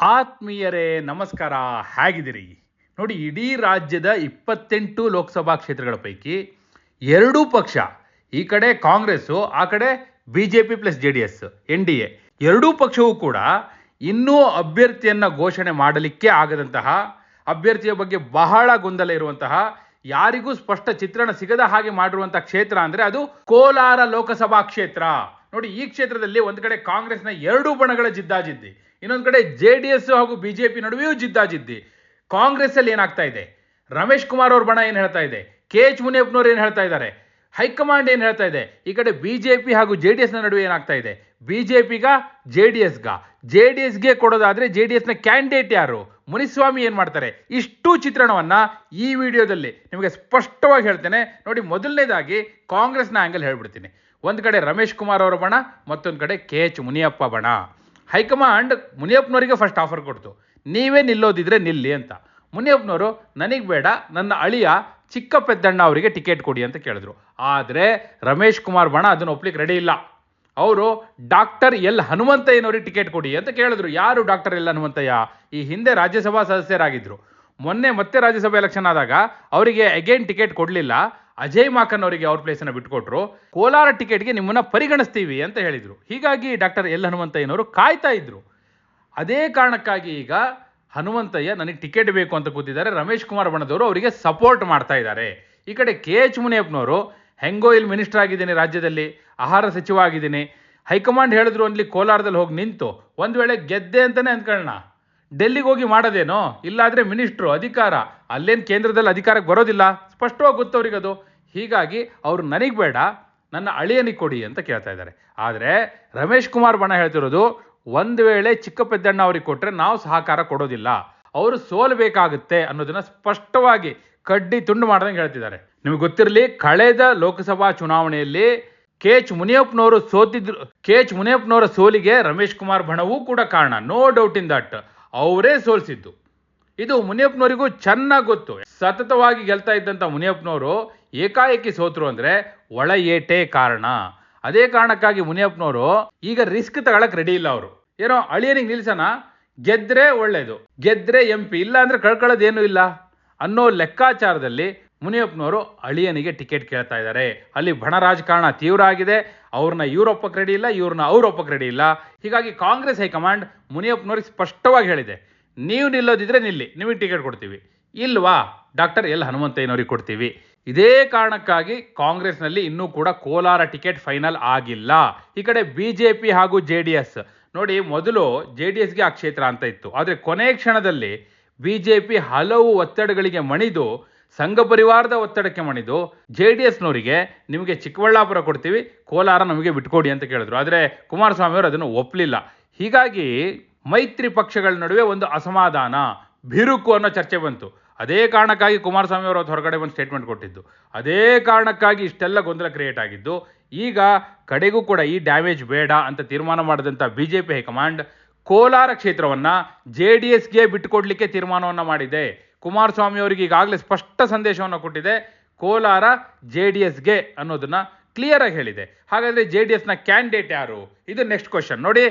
ಆತ್ಮೀಯರೇ, ನಮಸ್ಕಾರ. ಹೇಗಿದ್ದೀರಿ? ನೋಡಿ, ಇಡೀ ರಾಜ್ಯದ ಇಪ್ಪತ್ತೆಂಟು ಲೋಕಸಭಾ ಕ್ಷೇತ್ರಗಳ ಪೈಕಿ ಎರಡೂ ಪಕ್ಷ, ಈ ಕಡೆ ಕಾಂಗ್ರೆಸ್ಸು, ಆ ಕಡೆ B J P plus J D S N D A, ಎರಡೂ ಪಕ್ಷವೂ ಕೂಡ ಇನ್ನೂ ಅಭ್ಯರ್ಥಿಯನ್ನ ಘೋಷಣೆ ಮಾಡಲಿಕ್ಕೆ ಆಗದಂತಹ, ಅಭ್ಯರ್ಥಿಯ ಬಗ್ಗೆ ಬಹಳ ಗೊಂದಲ ಇರುವಂತಹ, ಯಾರಿಗೂ ಸ್ಪಷ್ಟ ಚಿತ್ರಣ ಸಿಗದ ಹಾಗೆ ಮಾಡಿರುವಂತಹ ಕ್ಷೇತ್ರ ಅಂದರೆ ಅದು ಕೋಲಾರ ಲೋಕಸಭಾ ಕ್ಷೇತ್ರ. ನೋಡಿ, ಈ ಕ್ಷೇತ್ರದಲ್ಲಿ ಒಂದು ಕಡೆ ಕಾಂಗ್ರೆಸ್ನ ಎರಡೂ ಬಣಗಳ ಜಿದ್ದಾಜಿದ್ದಿ. ಇನ್ನೊಂದು ಕಡೆ ಜೆ ಡಿ ಎಸ್ ಹಾಗೂ ಬಿಜೆಪಿ ನಡುವೆಯೂ ಜಿದ್ದಾಜಿದ್ದಿ. ಕಾಂಗ್ರೆಸ್ ಅಲ್ಲಿ ಏನಾಗ್ತಾ ಇದೆ? ರಮೇಶ್ ಕುಮಾರ್ ಅವ್ರ ಬಣ ಏನು ಹೇಳ್ತಾ ಇದೆ? ಕೆ ಎಚ್ ಮುನಿಯಪ್ಪನವ್ರು ಏನು ಹೇಳ್ತಾ ಇದ್ದಾರೆ? ಹೈಕಮಾಂಡ್ ಏನು ಹೇಳ್ತಾ ಇದೆ? ಈ ಕಡೆ ಬಿಜೆಪಿ ಹಾಗೂ ಜೆ ಡಿ ಎಸ್ನ ನಡುವೆ ಏನಾಗ್ತಾ ಇದೆ? ಬಿ ಜೆ ಡಿ ಎಸ್ಗ ಜೆ ಡಿ ಎಸ್ಗೆ ಕೊಡೋದಾದ್ರೆ ಜೆ ಡಿ ಎಸ್ನ ಕ್ಯಾಂಡಿಡೇಟ್ ಯಾರು? ಮುನಿಸ್ವಾಮಿ ಏನು ಮಾಡ್ತಾರೆ? ಇಷ್ಟು ಚಿತ್ರಣವನ್ನ ಈ ವಿಡಿಯೋದಲ್ಲಿ ನಿಮಗೆ ಸ್ಪಷ್ಟವಾಗಿ ಹೇಳ್ತೇನೆ. ನೋಡಿ, ಮೊದಲನೇದಾಗಿ ಕಾಂಗ್ರೆಸ್ನ ಆ್ಯಂಗಲ್ ಹೇಳ್ಬಿಡ್ತೀನಿ. ಒಂದು ಕಡೆ ರಮೇಶ್ ಕುಮಾರ್ ಅವರ ಬಣ, ಮತ್ತೊಂದು ಕಡೆ ಕೆ ಎಚ್ ಮುನಿಯಪ್ಪ ಬಣ. ಹೈಕಮಾಂಡ್ ಮುನಿಯಪ್ಪನವರಿಗೆ ಫಸ್ಟ್ ಆಫರ್ ಕೊಡ್ತು. ನೀವೇ ನಿಲ್ಲೋದಿದ್ರೆ ನಿಲ್ಲಿ ಅಂತ. ಮುನಿಯಪ್ಪನವರು, ನನಗೆ ಬೇಡ, ನನ್ನ ಅಳಿಯ ಚಿಕ್ಕ ಪೆದ್ದಣ್ಣ ಅವರಿಗೆ ಟಿಕೆಟ್ ಕೊಡಿ ಅಂತ ಕೇಳಿದ್ರು. ಆದರೆ ರಮೇಶ್ ಕುಮಾರ್ ಬಣ ಅದನ್ನು ಒಪ್ಲಿಕ್ಕೆ ರೆಡಿ ಇಲ್ಲ. ಅವರು, ಡಾಕ್ಟರ್ ಎಲ್ ಹನುಮಂತಯ್ಯನವ್ರಿಗೆ ಟಿಕೆಟ್ ಕೊಡಿ ಅಂತ ಕೇಳಿದ್ರು. ಯಾರು ಡಾಕ್ಟರ್ ಎಲ್ ಹನುಮಂತಯ್ಯ? ಈ ಹಿಂದೆ ರಾಜ್ಯಸಭಾ ಸದಸ್ಯರಾಗಿದ್ದರು ಮೊನ್ನೆ ಮತ್ತೆ ರಾಜ್ಯಸಭೆ ಎಲೆಕ್ಷನ್ ಆದಾಗ ಅವರಿಗೆ ಅಗೇನ್ ಟಿಕೆಟ್ ಕೊಡಲಿಲ್ಲ. ಅಜಯ್ ಮಾಕನ್ ಅವರಿಗೆ ಅವ್ರ ಪ್ಲೇಸನ್ನು ಬಿಟ್ಕೊಟ್ರು. ಕೋಲಾರ ಟಿಕೆಟ್ಗೆ ನಿಮ್ಮನ್ನ ಪರಿಗಣಿಸ್ತೀವಿ ಅಂತ ಹೇಳಿದ್ರು. ಹೀಗಾಗಿ ಡಾಕ್ಟರ್ ಎಲ್ ಹನುಮಂತಯ್ಯನವರು ಕಾಯ್ತಾ ಇದ್ರು. ಅದೇ ಕಾರಣಕ್ಕಾಗಿ ಈಗ ಹನುಮಂತಯ್ಯ ನನಗೆ ಟಿಕೆಟ್ ಬೇಕು ಅಂತ ಕೂತಿದ್ದಾರೆ. ರಮೇಶ್ ಕುಮಾರ್ ಬಣದವರು ಅವರಿಗೆ ಸಪೋರ್ಟ್ ಮಾಡ್ತಾ ಇದ್ದಾರೆ. ಈ ಕಡೆ ಕೆ ಎಚ್ ಮುನಿಯಪ್ಪನವರು, ಹೆಂಗೋ ಇಲ್ಲಿ ಮಿನಿಸ್ಟರ್ ಆಗಿದ್ದೀನಿ ರಾಜ್ಯದಲ್ಲಿ, ಆಹಾರ ಸಚಿವ ಆಗಿದ್ದೀನಿ. ಹೈಕಮಾಂಡ್ ಹೇಳಿದ್ರು ಅಲ್ಲಿ ಕೋಲಾರದಲ್ಲಿ ಹೋಗಿ ನಿಂತು, ಒಂದು ವೇಳೆ ಗೆದ್ದೆ ಅಂತಲೇ ಅಂದ್ಕೊಳ್ಳೋಣ ಡೆಲ್ಲಿಗೆ ಹೋಗಿ ಮಾಡೋದೇನೋ? ಇಲ್ಲಾದರೆ ಮಿನಿಸ್ಟ್ರು ಅಧಿಕಾರ, ಅಲ್ಲೇನು ಕೇಂದ್ರದಲ್ಲಿ ಅಧಿಕಾರಕ್ಕೆ ಬರೋದಿಲ್ಲ? ಸ್ಪಷ್ಟವಾಗಿ ಗೊತ್ತು ಅವ್ರಿಗೆ ಅದು ಹೀಗಾಗಿ ಅವರು ನನಗೆ ಬೇಡ, ನನ್ನ ಅಳಿಯನಿಗೆ ಕೊಡಿ ಅಂತ ಕೇಳ್ತಾ ಇದ್ದಾರೆ. ಆದರೆ ರಮೇಶ್ ಕುಮಾರ್ ಬಣ ಹೇಳ್ತಿರೋದು, ಒಂದು ವೇಳೆ ಚಿಕ್ಕ ಪೆದ್ದಣ್ಣ ಅವ್ರಿಗೆ ಕೊಟ್ಟರೆ ನಾವು ಸಹಕಾರ ಕೊಡೋದಿಲ್ಲ, ಅವರು ಸೋಲಬೇಕಾಗುತ್ತೆ ಅನ್ನೋದನ್ನು ಸ್ಪಷ್ಟವಾಗಿ ಕಡ್ಡಿ ತುಂಡು ಮಾಡ್ದಂಗೆ ಹೇಳ್ತಿದ್ದಾರೆ. ನಿಮಗೆ ಗೊತ್ತಿರಲಿ, ಕಳೆದ ಲೋಕಸಭಾ ಚುನಾವಣೆಯಲ್ಲಿ ಕೆ ಎಚ್ ಮುನಿಯಪ್ಪನವರು ಸೋತಿದ್ರು, ಕೆ ಎಚ್ ಮುನಿಯಪ್ಪನವರ ಸೋಲಿಗೆ ರಮೇಶ್ ಕುಮಾರ್ ಬಣವೂ ಕೂಡ ಕಾರಣ. ನೋ ಡೌಟ್ ಇನ್ ದಟ್ ಅವರೇ ಸೋಲಿಸಿದ್ದು. ಇದು ಮುನಿಯಪ್ಪನವರಿಗೂ ಚೆನ್ನಾಗಿ ಗೊತ್ತು. ಸತತವಾಗಿ ಗೆಲ್ತಾ ಇದ್ದಂಥ ಮುನಿಯಪ್ಪನವರು ಏಕಾಏಕಿ ಸೋತರು ಅಂದರೆ ಒಳ ಏಟೆ ಕಾರಣ. ಅದೇ ಕಾರಣಕ್ಕಾಗಿ ಮುನಿಯಪ್ಪನವರು ಈಗ ರಿಸ್ಕ್ ತಗೊಳಕ್ ರೆಡಿ ಇಲ್ಲ ಅವರು. ಏನೋ ಅಳಿಯನಿಗೆ ನಿಲ್ಸೋಣ, ಗೆದ್ರೆ ಒಳ್ಳೇದು, ಗೆದ್ರೆ ಎಂ ಪಿ ಇಲ್ಲ ಅಂದ್ರೆ ಕಳ್ಕೊಳ್ಳೋದೇನೂ ಇಲ್ಲ. ಅನ್ನೋ ಲೆಕ್ಕಾಚಾರದಲ್ಲಿ ಮುನಿಯಪ್ಪನವರು ಅಳಿಯನಿಗೆ ಟಿಕೆಟ್ ಕೇಳ್ತಾ ಇದ್ದಾರೆ. ಅಲ್ಲಿ ಬಣ ರಾಜಕಾರಣ ತೀವ್ರ ಆಗಿದೆ, ಅವ್ರನ್ನ ಯುರೋಪಕ್ಕೆ ರೆಡಿ ಇಲ್ಲ, ಇವ್ರನ್ನ ರೆಡಿ ಇಲ್ಲ. ಹೀಗಾಗಿ ಕಾಂಗ್ರೆಸ್ ಹೈಕಮಾಂಡ್ ಮುನಿಯಪ್ಪನವ್ರಿಗೆ ಸ್ಪಷ್ಟವಾಗಿ ಹೇಳಿದೆ. ನೀವು ನಿಲ್ಲೋದಿದ್ರೆ ನಿಲ್ಲಿ, ನಿಮಗೆ ಟಿಕೆಟ್ ಕೊಡ್ತೀವಿ. ಇಲ್ವಾ? ಡಾಕ್ಟರ್ ಎಲ್ ಹನುಮಂತಯ್ಯನವ್ರಿಗೆ ಕೊಡ್ತೀವಿ. ಇದೇ ಕಾರಣಕ್ಕಾಗಿ ಕಾಂಗ್ರೆಸ್ನಲ್ಲಿ ಇನ್ನೂ ಕೂಡ ಕೋಲಾರ ಟಿಕೆಟ್ ಫೈನಲ್ ಆಗಿಲ್ಲ. ಈ ಕಡೆ ಬಿ ಜೆ ಪಿ ಹಾಗೂ ಜೆ ಡಿ ಎಸ್ ನೋಡಿ, ಮೊದಲು ಜೆ ಡಿ ಎಸ್ಗೆ ಆ ಕ್ಷೇತ್ರ ಅಂತ ಇತ್ತು. ಆದರೆ ಕೊನೆ ಕ್ಷಣದಲ್ಲಿ ಬಿ ಜೆ ಪಿ ಹಲವು ಒತ್ತಡಗಳಿಗೆ ಮಣಿದು, ಸಂಘ ಪರಿವಾರದ ಒತ್ತಡಕ್ಕೆ ಮಣಿದು ಜೆ ಡಿ ಎಸ್ನವರಿಗೆ ನಿಮಗೆ ಚಿಕ್ಕಬಳ್ಳಾಪುರ ಕೊಡ್ತೀವಿ, ಕೋಲಾರ ನಮಗೆ ಬಿಟ್ಕೊಡಿ ಅಂತ ಕೇಳಿದ್ರು. ಆದರೆ ಕುಮಾರಸ್ವಾಮಿಯವರು ಅದನ್ನು ಒಪ್ಪಲಿಲ್ಲ ಹೀಗಾಗಿ ಮೈತ್ರಿ ಪಕ್ಷಗಳ ನಡುವೆ ಒಂದು ಅಸಮಾಧಾನ, ಬಿರುಕು ಅನ್ನೋ ಚರ್ಚೆ ಬಂತು. ಅದೇ ಕಾರಣಕ್ಕಾಗಿ ಕುಮಾರಸ್ವಾಮಿ ಅವರು ಹೊರಗಡೆ ಒಂದು ಸ್ಟೇಟ್ಮೆಂಟ್ ಕೊಟ್ಟಿದ್ದು. ಅದೇ ಕಾರಣಕ್ಕಾಗಿ ಇಷ್ಟೆಲ್ಲ ಗೊಂದಲ ಕ್ರಿಯೇಟ್ ಆಗಿದ್ದು, ಈಗ ಕಡೆಗೂ ಕೂಡ ಈ ಡ್ಯಾಮೇಜ್ ಬೇಡ ಅಂತ ತೀರ್ಮಾನ ಮಾಡಿದಂಥ B J P high command Kolar ಕ್ಷೇತ್ರವನ್ನು ಜೆ ಡಿ ಎಸ್ಗೆ ಬಿಟ್ಟುಕೊಡ್ಲಿಕ್ಕೆ ತೀರ್ಮಾನವನ್ನು ಮಾಡಿದೆ. ಕುಮಾರಸ್ವಾಮಿ ಅವರಿಗೆ ಈಗಾಗಲೇ ಸ್ಪಷ್ಟ ಸಂದೇಶವನ್ನು ಕೊಟ್ಟಿದೆ. ಕೋಲಾರ ಜೆ ಡಿ ಎಸ್ಗೆ ಅನ್ನೋದನ್ನು ಕ್ಲಿಯರ್ ಆಗಿ ಹೇಳಿದೆ. ಹಾಗಾದರೆ ಜೆ ಡಿ ಎಸ್ನ ಕ್ಯಾಂಡಿಡೇಟ್ ಯಾರು? ಇದು ನೆಕ್ಸ್ಟ್ ಕ್ವಶನ್ ನೋಡಿ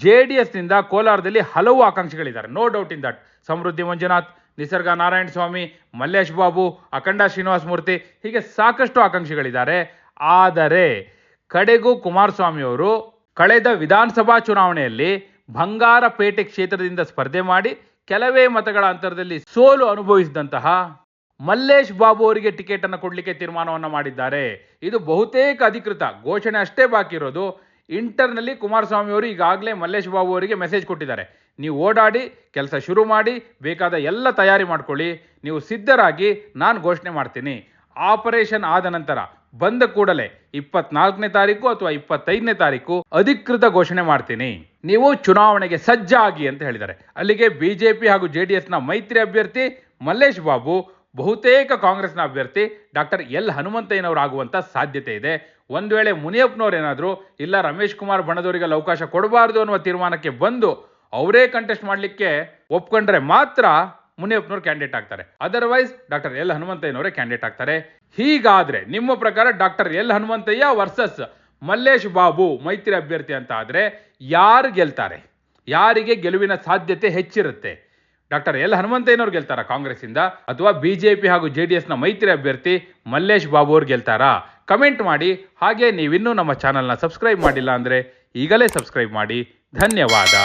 ಜೆ ಡಿ ಎಸ್ನಿಂದ ಕೋಲಾರದಲ್ಲಿ ಹಲವು ಆಕಾಂಕ್ಷಿಗಳಿದ್ದಾರೆ. No doubt in that Samruddhi Manjunath, Nisarga Narayana Swamy, Mallesh Babu, Akhanda Srinivasa Murthy, ಹೀಗೆ ಸಾಕಷ್ಟು ಆಕಾಂಕ್ಷಿಗಳಿದ್ದಾರೆ. ಆದರೆ ಕಡೆಗೂ ಕುಮಾರಸ್ವಾಮಿ ಅವರು ಕಳೆದ ವಿಧಾನಸಭಾ ಚುನಾವಣೆಯಲ್ಲಿ ಬಂಗಾರಪೇಟೆ ಕ್ಷೇತ್ರದಿಂದ ಸ್ಪರ್ಧೆ ಮಾಡಿ ಕೆಲವೇ ಮತಗಳ ಅಂತರದಲ್ಲಿ ಸೋಲು ಅನುಭವಿಸಿದಂತಹ ಮಲ್ಲೇಶ್ ಬಾಬು ಅವರಿಗೆ ಟಿಕೆಟ್ ಅನ್ನು ಕೊಡಲಿಕ್ಕೆ ತೀರ್ಮಾನವನ್ನು ಮಾಡಿದ್ದಾರೆ. ಇದು ಬಹುತೇಕ ಅಧಿಕೃತ, ಘೋಷಣೆ ಅಷ್ಟೇ ಬಾಕಿ ಇರೋದು. ಇಂಟರ್ನಲ್ಲಿ ಕುಮಾರಸ್ವಾಮಿ ಅವರು ಈಗಾಗಲೇ ಮಲ್ಲೇಶ್ ಬಾಬು ಅವರಿಗೆ ಮೆಸೇಜ್ ಕೊಟ್ಟಿದ್ದಾರೆ. ನೀವು ಓಡಾಡಿ, ಕೆಲಸ ಶುರು ಮಾಡಿ, ಬೇಕಾದ ಎಲ್ಲ ತಯಾರಿ ಮಾಡ್ಕೊಳ್ಳಿ. ನೀವು ಸಿದ್ಧರಾಗಿ ನಾನು ಘೋಷಣೆ ಮಾಡ್ತೀನಿ. ಆಪರೇಷನ್ ಆದ ನಂತರ ಬಂದ ಕೂಡಲೇ ಇಪ್ಪತ್ನಾಲ್ಕನೇ ತಾರೀಕು ಅಥವಾ ಇಪ್ಪತ್ತೈದನೇ ತಾರೀಕು ಅಧಿಕೃತ ಘೋಷಣೆ ಮಾಡ್ತೀನಿ. ನೀವು ಚುನಾವಣೆಗೆ ಸಜ್ಜಾಗಿ ಅಂತ ಹೇಳಿದ್ದಾರೆ. ಅಲ್ಲಿಗೆ ಬಿಜೆಪಿ ಹಾಗೂ ಜೆ ಡಿ ಎಸ್ನ ಮೈತ್ರಿ ಅಭ್ಯರ್ಥಿ ಮಲ್ಲೇಶ್ ಬಾಬು ಬಹುತೇಕ ಕಾಂಗ್ರೆಸ್ನ ಅಭ್ಯರ್ಥಿ ಡಾಕ್ಟರ್ ಎಲ್ ಹನುಮಂತಯ್ಯನವರು ಆಗುವಂತ ಸಾಧ್ಯತೆ ಇದೆ. ಒಂದು ವೇಳೆ ಮುನಿಯಪ್ಪನವ್ರು ಏನಾದರೂ ಇಲ್ಲ ರಮೇಶ್ ಕುಮಾರ್ ಬಣದವರಿಗೆ ಅವಕಾಶ ಕೊಡಬಾರ್ದು ಅನ್ನುವ ತೀರ್ಮಾನಕ್ಕೆ ಬಂದು ಅವರೇ ಕಂಟೆಸ್ಟ್ ಮಾಡಲಿಕ್ಕೆ ಒಪ್ಕೊಂಡ್ರೆ ಮಾತ್ರ ಮುನಿಯಪ್ಪನವ್ರು ಕ್ಯಾಂಡಿಡೇಟ್ ಆಗ್ತಾರೆ. ಅದರ್ವೈಸ್ ಡಾಕ್ಟರ್ ಎಲ್ ಹನುಮಂತಯ್ಯನವರೇ ಕ್ಯಾಂಡಿಡೇಟ್ ಆಗ್ತಾರೆ. ಹೀಗಾದರೆ ನಿಮ್ಮ ಪ್ರಕಾರ doctor L Hanumanthaiah versus Mallesh Babu ಮೈತ್ರಿ ಅಭ್ಯರ್ಥಿ ಅಂತ ಆದರೆ ಯಾರು ಗೆಲ್ತಾರೆ? ಯಾರಿಗೆ ಗೆಲುವಿನ ಸಾಧ್ಯತೆ ಹೆಚ್ಚಿರುತ್ತೆ? ಡಾಕ್ಟರ್ ಎಲ್ ಹನುಮಂತಯ್ಯನವ್ರು ಗೆಲ್ತಾರಾ ಕಾಂಗ್ರೆಸ್ಸಿಂದ ಅಥವಾ ಬಿಜೆಪಿ ಹಾಗೂ ಜೆ ಡಿ ಎಸ್ನ ಮೈತ್ರಿ ಅಭ್ಯರ್ಥಿ ಮಲ್ಲೇಶ್ ಬಾಬು ಅವ್ರು ಗೆಲ್ತಾರಾ? ಕಮೆಂಟ್ ಮಾಡಿ. ಹಾಗೆ ನೀವಿನ್ನೂ ನಮ್ಮ ಚಾನಲ್ನ ಸಬ್ಸ್ಕ್ರೈಬ್ ಮಾಡಿಲ್ಲ ಅಂದರೆ ಈಗಲೇ ಸಬ್ಸ್ಕ್ರೈಬ್ ಮಾಡಿ. ಧನ್ಯವಾದ.